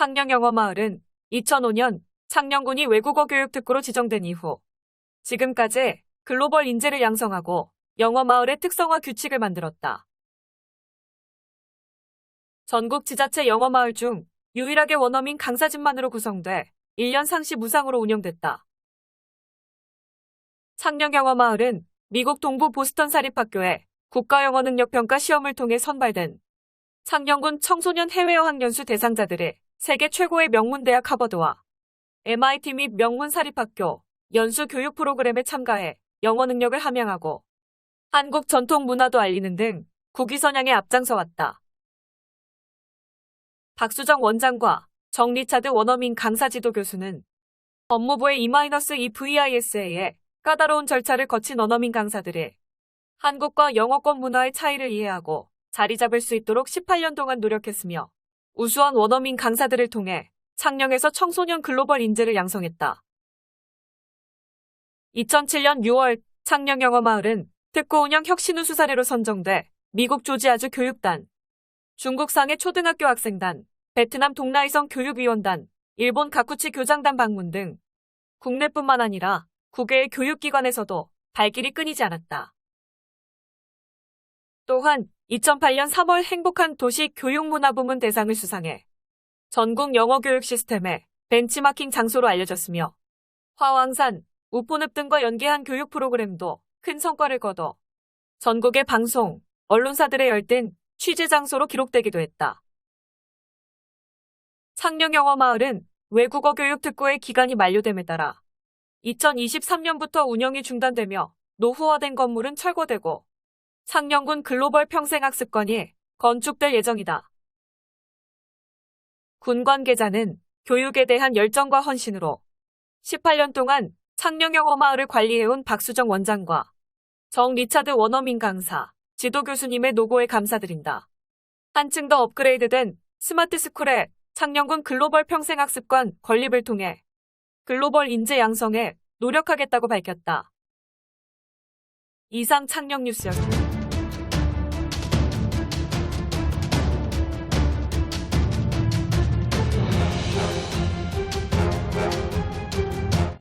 창녕영어마을은 2005년 창녕군이 외국어 교육 특구로 지정된 이후 지금까지 글로벌 인재를 양성하고 영어마을의 특성화 규칙을 만들었다. 전국 지자체 영어마을 중 유일하게 원어민 강사진만으로 구성돼 1년 상시 무상으로 운영됐다. 창녕영어마을은 미국 동부 보스턴 사립학교의 국가영어능력평가 시험을 통해 선발된 창녕군 청소년 해외어학연수 대상자들의 세계 최고의 명문대학 하버드와 MIT 및 명문 사립학교 연수 교육 프로그램에 참가해 영어 능력을 함양하고 한국 전통 문화도 알리는 등 국위 선양에 앞장서 왔다. 박수정 원장과 정리차드 원어민 강사지도 교수는 법무부의 E-2VISA에 까다로운 절차를 거친 원어민 강사들의 한국과 영어권 문화의 차이를 이해하고 자리 잡을 수 있도록 18년 동안 노력했으며 우수한 원어민 강사들을 통해 창녕에서 청소년 글로벌 인재를 양성했다. 2007년 6월 창녕 영어마을은 특구 운영 혁신 우수 사례로 선정돼 미국 조지아주 교육단, 중국 상해 초등학교 학생단, 베트남 동나이성 교육위원단, 일본 가쿠치 교장단 방문 등 국내뿐만 아니라 국외의 교육기관에서도 발길이 끊이지 않았다. 또한 2008년 3월 행복한 도시 교육문화부문 대상을 수상해 전국 영어 교육 시스템의 벤치마킹 장소로 알려졌으며 화왕산, 우포늪 등과 연계한 교육 프로그램도 큰 성과를 거둬 전국의 방송, 언론사들의 열띤 취재 장소로 기록되기도 했다. 창녕영어마을은 외국어 교육 특구의 기간이 만료됨에 따라 2023년부터 운영이 중단되며 노후화된 건물은 철거되고 창녕군 글로벌 평생학습관이 건축될 예정이다. 군 관계자는 교육에 대한 열정과 헌신으로 18년 동안 창녕 영어 마을을 관리해온 박수정 원장과 정 리차드 원어민 강사, 지도 교수님의 노고에 감사드린다. 한층 더 업그레이드된 스마트 스쿨의 창녕군 글로벌 평생학습관 건립을 통해 글로벌 인재 양성에 노력하겠다고 밝혔다. 이상 창녕 뉴스였습니다.